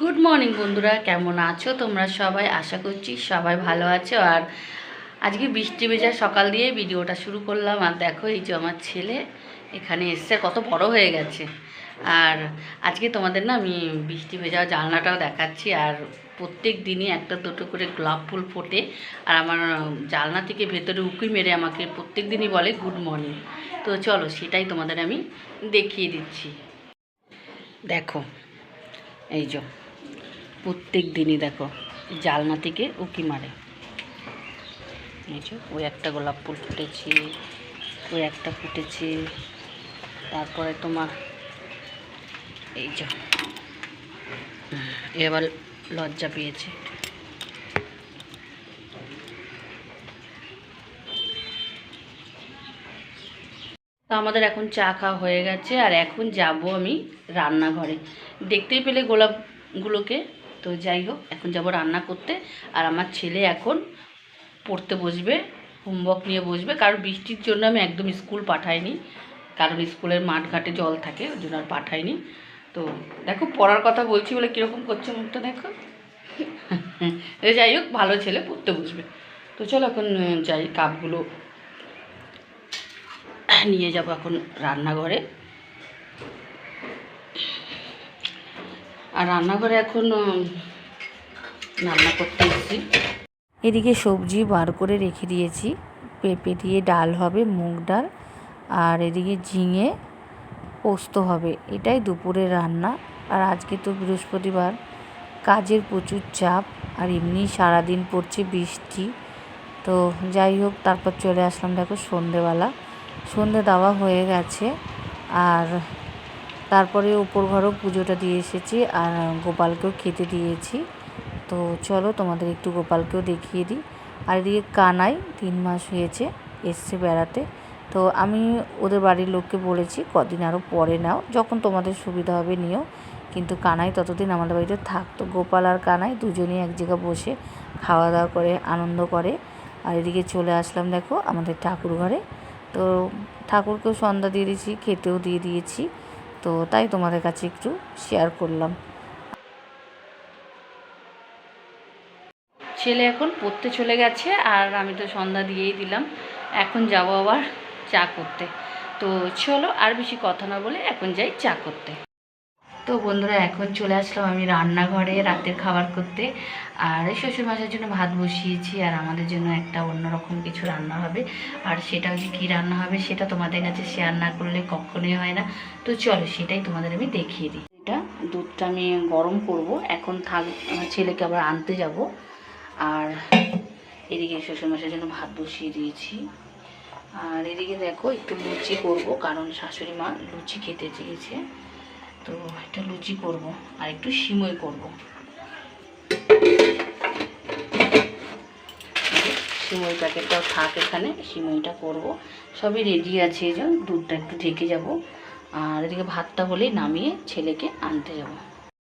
Good morning বন্ধুরা। কেমন আছো তোমরা সবাই? আশা করছি সবাই ভালো আছো। আর আজকে বৃষ্টি ভেজা সকাল দিয়ে ভিডিওটা শুরু করলাম। আর দেখো, এই যে আমার ছেলে এখানে এসছে, কত বড় হয়ে গেছে। আর আজকে তোমাদের না আমি বৃষ্টি ভেজা জানলাটাও দেখাচ্ছি। আর প্রত্যেক দিনই একটা দুটো করে গোলাপ ফুল ফোটে। আর আমার জানলা থেকে ভেতরে উঁকি মেরে আমাকে প্রত্যেক দিনই বলে গুড মর্নিং তো চলো, সেটাই তোমাদের আমি দেখিয়ে দিচ্ছি। দেখো, এই যে প্রত্যেক দিনই দেখো, জালনা থেকে উকি মারে। ওই একটা গোলাপ ফুল ফুটেছে, ওই একটা ফুটেছে, তারপরে তোমার এই যে এবার লজ্জা পেয়েছে। তো আমাদের এখন চা খাওয়া হয়ে গেছে, আর এখন যাব আমি রান্নাঘরে। দেখতেই পেলে গোলাপগুলোকে তো যাই হোক, এখন যাব রান্না করতে। আর আমার ছেলে এখন পড়তে বসবে হোমওয়ার্ক নিয়ে বসবে। কারণ বৃষ্টির জন্য আমি একদম স্কুল পাঠাইনি। কারণ স্কুলের মাঠ ঘাটে জল থাকে, ওই জন্য আর পাঠাইনি। তো দেখো, পড়ার কথা বলছি বলে কীরকম করছে মুখটা দেখো। এ যাই হোক, ভালো ছেলে, পড়তে বসবে। তো চলো এখন যাই কাপগুলো নিয়ে যাব এখন রান্নাঘরে। আর রান্নাঘরে এখন রান্না করতে এসেছি। এদিকে সবজি বার করে রেখে দিয়েছি। পেঁপে দিয়ে ডাল হবে, মুগ ডাল, আর এদিকে ঝিঙে পোস্ত হবে। এটাই দুপুরের রান্না। আর আজকে তো বৃহস্পতিবার, কাজের প্রচুর চাপ, আর এমনি সারাদিন পড়ছে বৃষ্টি। তো যাই হোক, তারপর চলে আসলাম দেখো সন্ধেবেলা। সন্ধে দেওয়া হয়ে গেছে, আর তারপরে উপর ঘরেও পুজোটা দিয়ে এসেছি আর গোপালকেও খেতে দিয়েছি। তো চলো তোমাদের একটু গোপালকেও দেখিয়ে দিই। আর এদিকে কানাই তিন মাস হয়েছে, এসছে বেড়াতে। তো আমি ওদের বাড়ির লোককে বলেছি, কদিন আরও পরে নাও, যখন তোমাদের সুবিধা হবে নিও। কিন্তু কানাই ততদিন আমাদের বাড়িতে থাকতো গোপাল আর কানাই দুজনেই এক জায়গায় বসে খাওয়া দাওয়া করে, আনন্দ করে। আর এদিকে চলে আসলাম দেখো আমাদের ঠাকুর ঘরে। তো ঠাকুরকেও সন্ধ্যা দিয়ে দিয়েছি, খেতেও দিয়ে দিয়েছি। তো তাই তোমাদের কাছে একটু শেয়ার করলাম। ছেলে এখন পড়তে চলে গেছে আর আমি তো সন্ধ্যা দিয়েই দিলাম। এখন যাব আবার চা করতে। তো চলো আর বেশি কথা না বলে এখন যাই চা করতে। তো বন্ধুরা, এখন চলে আসলাম আমি রান্নাঘরে রাতের খাবার করতে। আর এই শ্বশুর মাসের জন্য ভাত বসিয়েছি, আর আমাদের জন্য একটা অন্যরকম কিছু রান্না হবে। আর সেটা হচ্ছে কী রান্না হবে, সেটা তোমাদের কাছে শেয়ার না করলে কখনোই হয় না। তো চলো, সেটাই তোমাদের আমি দেখিয়ে দিই। এটা দুধটা আমি গরম করব, এখন থাক, আমার ছেলেকে আবার আনতে যাব। আর এদিকে শ্বশুরমশাইয়ের জন্য ভাত বসিয়ে দিয়েছি। আর এদিকে দেখো, একটু লুচি করব, কারণ শাশুড়ি মা লুচি খেতে চেয়েছে। তো একটা লুচি করব আর একটু সিমই করব। সিমই প্যাকেটটাও থাক এখানে, সিমইটা করব। সবই রেডি আছে, এই দুধটা একটু ঢেকে যাব। আর এদিকে ভাতটা হলেই নামিয়ে ছেলেকে আনতে যাব।